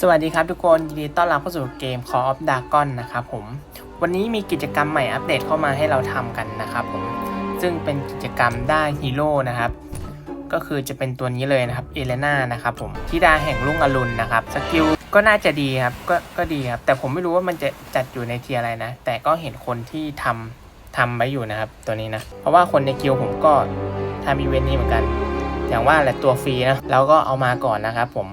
สวัสดีครับทุกคนยินดีต้อนรับเข้าสู่เกม Call of Dragon นะครับผม วันนี้มีกิจกรรมใหม่อัปเดตเข้ามาให้เราทำกันนะครับผม ซึ่งเป็นกิจกรรมได้ฮีโร่นะครับ ก็คือจะเป็นตัวนี้เลยนะครับเอเลนานะครับผมธิดาแห่งรุ่งอรุณนะครับสกิลก็น่าจะดีครับก็ก็ดีครับ แต่ผมไม่รู้ว่ามันจะจัดอยู่ในเทียอะไรนะ แต่ก็เห็นคนที่ทำทำไว้อยู่นะครับ ตัวนี้นะ เพราะว่าคนในกิลผมก็ทำอีเวนต์นี้เหมือนกัน อย่างว่าแหละตัวฟรีนะเราก็เอามาก่อนนะครับผม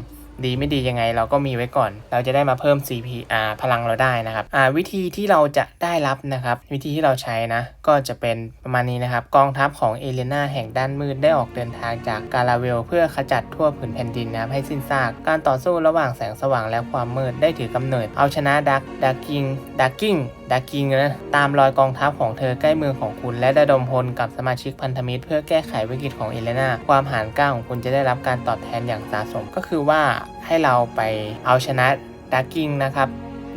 ดีไม่ดียังไงเราก็มีไว้ก่อน เราจะได้มาเพิ่ม CPR พลังเราได้นะครับวิธีที่เราจะได้รับนะครับ วิธีที่เราใช้นะ ก็จะเป็นประมาณนี้นะครับ กองทัพของเอเลนาแห่งด้านมืดได้ออกเดินทางจากกาลาเวล เพื่อขจัดทั่วผืนแผ่นดินนะครับให้สิ้นซาก การต่อสู้ระหว่างแสงสว่างและความมืดได้ถือกำเนิด เอาชนะดักดักกิงดักกิ้ง ดักกิงนะตามรอยกองทัพของเธอใกล้เมืองของคุณ และระดมพลกับสมาชิกพันธมิตร เพื่อแก้ไขวิกฤตของเอเลนาความหารกล้าของคุณจะได้รับการตอบแทนอย่างสะสมก็คือว่าให้เราไปเอาชนะดักกิงนะครับ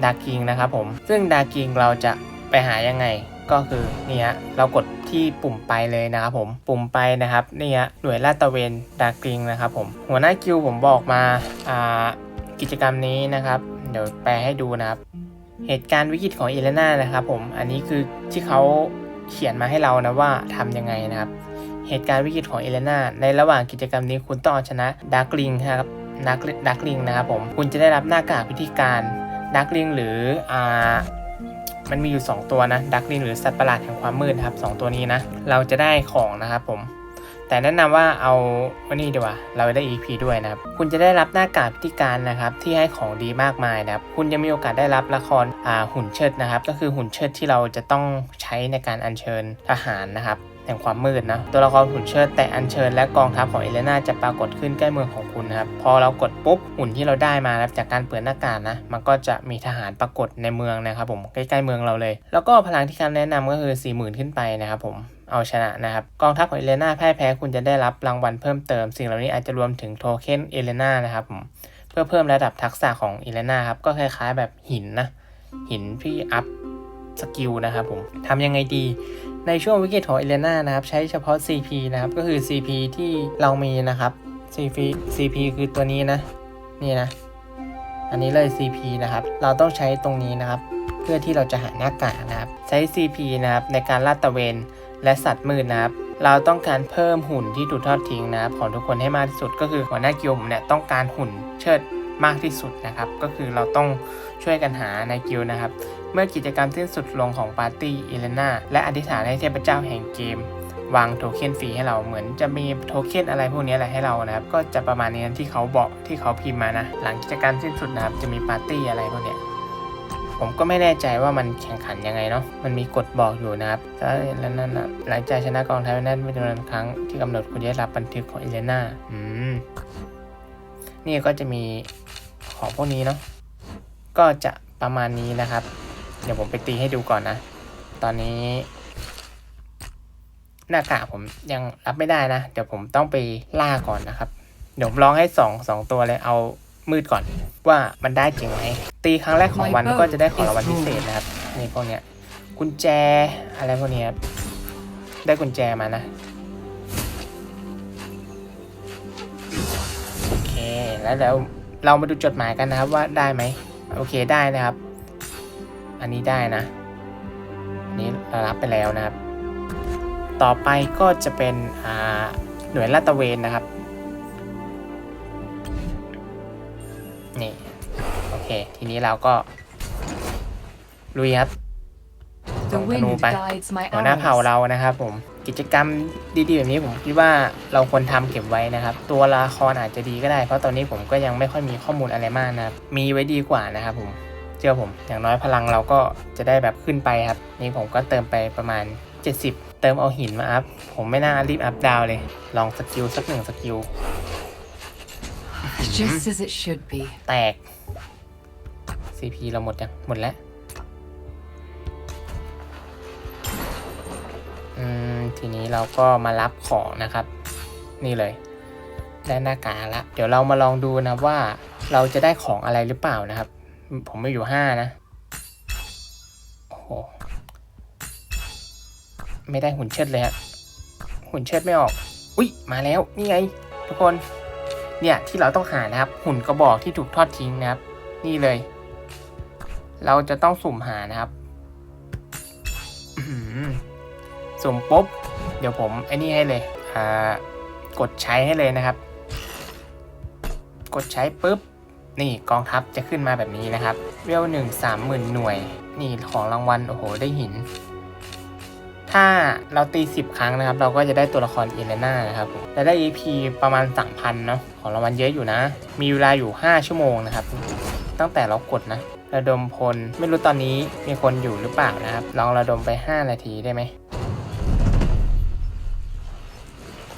ดักกิงนะครับผมซึ่งดักกิงเราจะไปหายังไงก็คือนี่ฮะเรากดที่ปุ่มไปเลยนะครับผมปุ่มไปนะครับนี่ฮะหน่วยลาดตระเวนดาร์กิงนะครับผมหัวหน้าคิวผมบอกมาอ่ากิจกรรมนี้นะครับ เดี๋ยวแปลให้ดูนะครับ เหตุการณ์วิกฤตของเอเลนานะครับผมอันนี้คือที่เขาเขียนมาให้เรานะว่าทำยังไงนะครับ เหตุการณ์วิกฤตของเอเลนาในระหว่างกิจกรรมนี้คุณต้องเอาชนะดาร์กลิงครับดาร์กดาร์กลิงนะครับผมคุณจะได้รับหน้ากากพิธีการดาร์กลิงหรืออ่ามันมีอยู่ 2 ตัวนะดักลิงหรือสัตว์ประหลาดแห่งความมืดครับสตัวนี้นะเราจะได้ของนะครับผม แต่แนะนำว่าเอาวันนี้ดีกว่า เราได้ EP ด้วยนะครับ คุณจะได้รับหน้ากากพิธีการนะครับ ที่ให้ของดีมากมายนะครับ คุณจะมีโอกาสได้รับละครอ่าหุ่นเชิดนะครับ ก็คือหุ่นเชิดที่เราจะต้องใช้ในการอัญเชิญทหารนะครับแห่งความมืดนะตัวละครหุ่นเชิดแต่อัญเชิญและกองทัพของเอเลนาจะปรากฏขึ้นใกล้เมืองของคุณนะครับพอเรากดปุ๊บหุ่นที่เราได้มาครับจากการเปิดหน้ากากนะมันก็จะมีทหารปรากฏในเมืองนะครับผมใกล้ๆเมืองเราเลย แล้วก็พลังที่คำแนะนำก็คือ 40,000 ขึ้นไปนะครับผม เอาชนะนะครับ กองทัพของเอเลนาแพ้แพ้คุณจะได้รับรางวัลเพิ่มเติม สิ่งเหล่านี้อาจจะรวมถึงโทเค็นเอเลนานะครับผมเพื่อเพิ่มระดับทักษะของเอเลนาครับก็คล้ายๆแบบหินนะหินที่อัพสกิลนะครับผมทำยังไงดีในช่วงวิกฤตของเอเลนานะครับใช้เฉพาะ CP นะครับก็คือ CP ที่เรามีนะครับ CP CP คือตัวนี้นะนี่นะ อันนี้เลย CP นะครับ เราต้องใช้ตรงนี้นะครับ เพื่อที่เราจะหาหน้ากากนะครับ ใช้ CP นะครับในการลาดตระเวน และสัตว์มืดนะครับเราต้องการเพิ่มหุ่นที่ถูกทอดทิ้งนะครับของทุกคนให้มากที่สุดก็คือหัวหน้ากิลด์ผมเนี่ยต้องการหุ่นเชิดมากที่สุดนะครับก็คือเราต้องช่วยกันหาในกิลด์นะครับ เมื่อกิจกรรมสิ้นสุดลงของปาร์ตี้เอเลนาและอธิษฐานให้เทพเจ้าแห่งเกม วางโทเค็นฟรีให้เราเหมือนจะมีโทเค็นอะไรพวกนี้อะไรให้เรานะครับ ก็จะประมาณนี้นะที่เขาบอกที่เขาพิมพ์มานะ หลังกิจกรรมสิ้นสุดนะครับจะมีปาร์ตี้อะไรพวกเนี้ย ผมก็ไม่แน่ใจว่ามันแข่งขันยังไงเนาะ มันมีกฎบอกอยู่นะครับแล้วนั่นนะหลังจากชนะกองทัพนั้นไม่จำนวนครั้งที่กำหนดคุณได้รับบันทึกของเอเลนาอืม นี่ก็จะมีของพวกนี้เนาะ ก็จะประมาณนี้นะครับ เดี๋ยวผมไปตีให้ดูก่อนนะ ตอนนี้ หน้ากากผมยังรับไม่ได้นะ เดี๋ยวผมต้องไปล่าก่อนนะครับ เดี๋ยวผมลองให้สองสองตัวเลยเอา มืดก่อนว่ามันได้จริงไหมตีครั้งแรกของวันก็จะได้ของรางวัลพิเศษนะครับนี่พวกเนี้ยกุญแจอะไรพวกเนี้ยครับได้กุญแจมานะโอเคแล้วแล้วเรามาดูจดหมายกันนะครับว่าได้ไหมโอเคได้นะครับ อันนี้ได้นะอันนี้เรารับไปแล้วนะครับ ต่อไปก็จะเป็นอ่าหน่วยลาดตระเวนนะครับ นี่ โอเค ทีนี้เราก็ ลุยครับ The ส่งธนู wind ไป guides my หัวหน้าเผ่า arrows. เรานะครับ ผมกิจกรรมดีๆแบบนี้ผมคิดว่าเราควรทำเก็บไว้นะครับ ตัวละครอาจจะดีก็ได้ เพราะตอนนี้ผมก็ยังไม่ค่อยมีข้อมูลอะไรมากนะครับ มีไว้ดีกว่านะครับผมเชื่อผมอย่างน้อยพลังเราก็จะได้แบบขึ้นไปครับ นี่ผมก็เติมไปประมาณ 70 เติมเอาหินมาอัพผมไม่น่ารีบอัพดาวเลย ลองสกิลสักหนึ่งสกิล Just as it should be. แตก CP เราหมดยังหมดแล้ว อืม ทีนี้เราก็มารับของนะครับ นี่เลย ได้หน้ากากละ เดี๋ยวเรามาลองดูนะว่าเราจะได้ของอะไรหรือเปล่านะครับ ผมไม่อยู่ห้านะ โอ้โห ไม่ได้หุ่นเชิดเลยฮะหุ่นเชิดไม่ออก อุ๊ยมาแล้ว นี่ไง ทุกคน เนี่ยที่เราต้องหานะครับ หุ่นกระบอกที่ถูกทอดทิ้งนะครับ นี่เลย เราจะต้องสุ่มหานะครับสุ่มปุ๊บ เดี๋ยวผมไอ้นี่ให้เลยอ่ากดใช้ให้เลยนะครับ กดใช้ปุ๊บ นี่กองทัพจะขึ้นมาแบบนี้นะครับเวลหนึ่งสามหมื่นหน่วย นี่ของรางวัลโอ้โหได้หิน ถ้าเราตี 10 ครั้งนะครับ เราก็จะได้ตัวละครเอเลน่านะครับผมจะได้ EP ประมาณ 3,000เนาะของรางวัลเยอะอยู่นะ มีเวลาอยู่ 5 ชั่วโมงนะครับ ตั้งแต่เรากดนะระดมพล ไม่รู้ตอนนี้มีคนอยู่หรือเปล่านะครับ ลองระดมไป 5 นาทีได้ไหม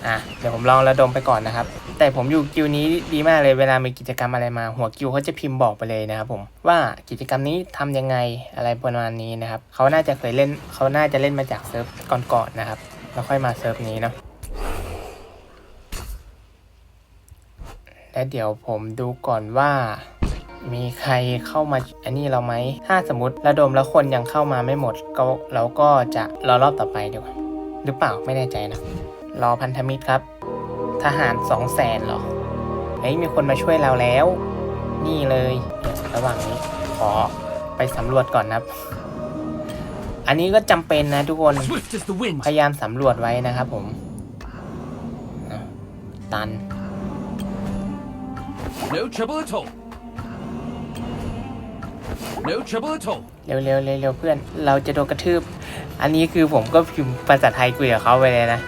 อะเดี๋ยวผมลองระดมไปก่อนนะครับ แต่ผมอยู่กิวนี้ดีมากเลยเวลามีกิจกรรมอะไรมา หัวกิวเขาจะพิมพ์บอกไปเลยนะครับผมว่ากิจกรรมนี้ทำยังไงอะไรประมาณนี้นะครับเขาน่าจะเคยเล่นเขาน่าจะเล่นมาจากเซิร์ฟก่อนๆนะครับแล้วค่อยมาเซิร์ฟนี้เนาะและเดี๋ยวผมดูก่อนว่ามีใครเข้ามาอันนี้เราไหม ถ้าสมมติระดมแล้วคนยังเข้ามาไม่หมด ก็เราก็จะรอรอบต่อไปดีกว่า หรือเปล่าไม่แน่ใจนะ รอพันธมิตรครับ ทหารสองแสนเหรอ เฮ้ยมีคนมาช่วยเราแล้ว นี่เลยเดี๋ยวระหว่างนี้ขอไปสำรวจก่อนนะครับ อันนี้ก็จำเป็นนะทุกคน Swift as the wind. พยายามสำรวจไว้นะครับผมอะตัน No trouble at all. No trouble at all. เร็วๆเร็วเร็วเพื่อน เราจะโดนกระทืบ อันนี้คือผมก็พิมพ์ภาษาไทยคุยกับเขาไปเลยนะ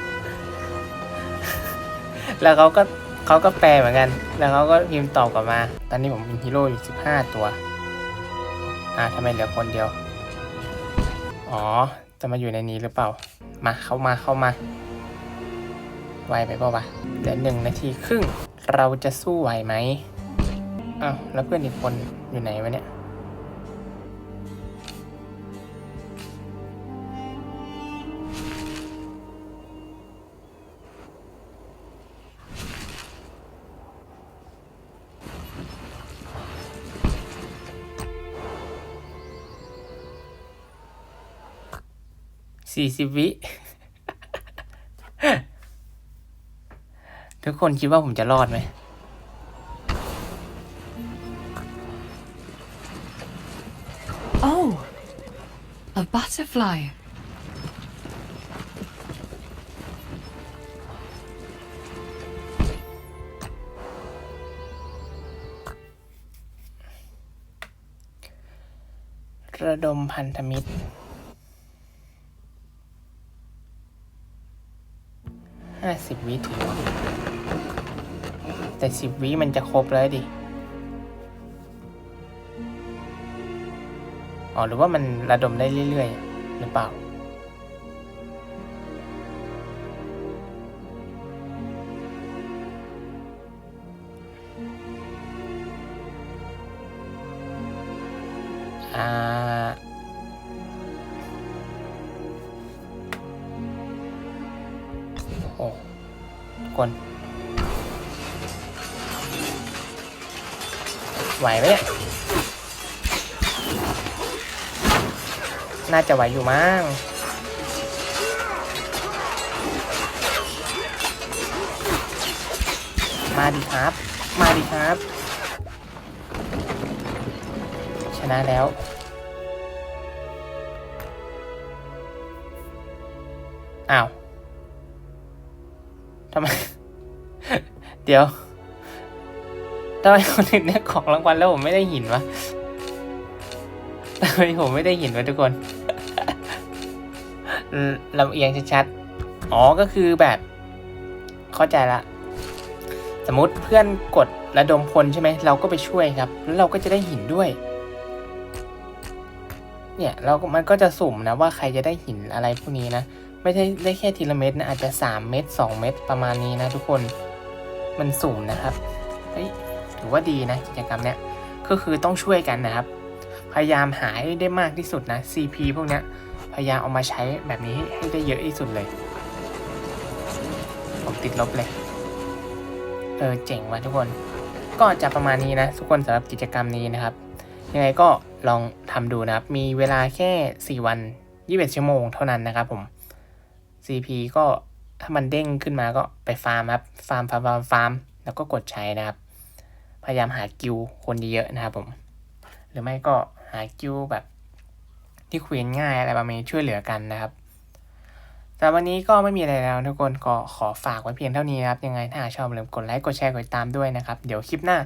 แล้วเขาก็เขาก็แปลเหมือนกัน แล้วเขาก็พิมพ์ตอบกลับมา ตอนนี้ผมเป็นฮีโร่อยู่สิบห้าตัว อ่าทำไมเหลือคนเดียว อ๋อ จะมาอยู่ในนี้หรือเปล่า มาเข้ามาเข้ามา ไวไปเปล่าวะเหลือหนึ่งนาทีครึ่ง เราจะสู้ไหวไหมอ้าวแล้วเพื่อนอีกคนอยู่ไหนวะเนี่ย สี่สิบวิ ทุกคนคิดว่าผมจะรอดไหม Oh, a butterfly. ระดมพันธมิตร ห้าสิบวิถึงแต่สิบวิมันจะครบแล้วดิ อ๋อ หรือว่ามันระดมได้เรื่อยๆ หรือเปล่า โอ้คนไหวไหมเนี่ย น่าจะไหวอยู่มั้งมาดิครับ มาดิครับ ชนะแล้วอ้าว ทำไม เดี๋ยวทำไมคนอื่นได้ของรางวัลแล้วผมไม่ได้หินวะทำไมผมไม่ได้หินวะทุกคนลำเอียงชัดๆ อ๋อก็คือแบบ เข้าใจละ สมมติเพื่อนกดระดมพลใช่ไหม เราก็ไปช่วยครับ แล้วเราก็จะได้หินด้วย เนี่ยเราก็มันก็จะสุ่มนะว่าใครจะได้หินอะไรพวกนี้นะ ไม่ใช่ได้แค่ทีละเม็ดนะอาจจะ 3 เม็ด2 เม็ดประมาณนี้นะทุกคนมันสุ่มนะครับเฮ้ยถือว่าดีนะกิจกรรมเนี้ยก็คือต้องช่วยกันนะครับ พยายามหาให้ได้มากที่สุดนะ CP พวกเนี้ยพยายามเอามาใช้แบบนี้ให้ให้ได้เยอะที่สุดเลย ผมติดลบเลย เออเจ๋งว่ะทุกคน ก็จะประมาณนี้นะ ทุกคนสำหรับกิจกรรมนี้นะครับ ยังไงก็ลองทำดูนะครับ มีเวลาแค่ 4 วัน 21 ชั่วโมงเท่านั้นนะครับผม CP ก็ถ้ามันเด้งขึ้นมาก็ไปฟาร์มครับ ฟาร์มฟาร์มฟาร์มฟาร์มแล้วก็กดใช้นะครับ พยายามหากิวคนเยอะนะครับผม หรือไม่ก็หากิวแบบที่คุยง่ายอะไรประมาณนี้ช่วยเหลือกันนะครับแต่วันนี้ก็ไม่มีอะไรแล้วทุกคนก็ขอฝากไว้เพียงเท่านี้นะครับ ยังไงถ้าชอบอย่าลืมกดไลค์กดแชร์กดติดตามด้วยนะครับ เดี๋ยวคลิปหน้า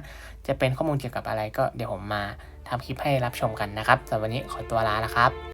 จะเป็นข้อมูลเกี่ยวกับอะไรก็เดี๋ยวผมมา ทำคลิปให้รับชมกันนะครับสำหรับวันนี้ขอตัวลาแล้วครับ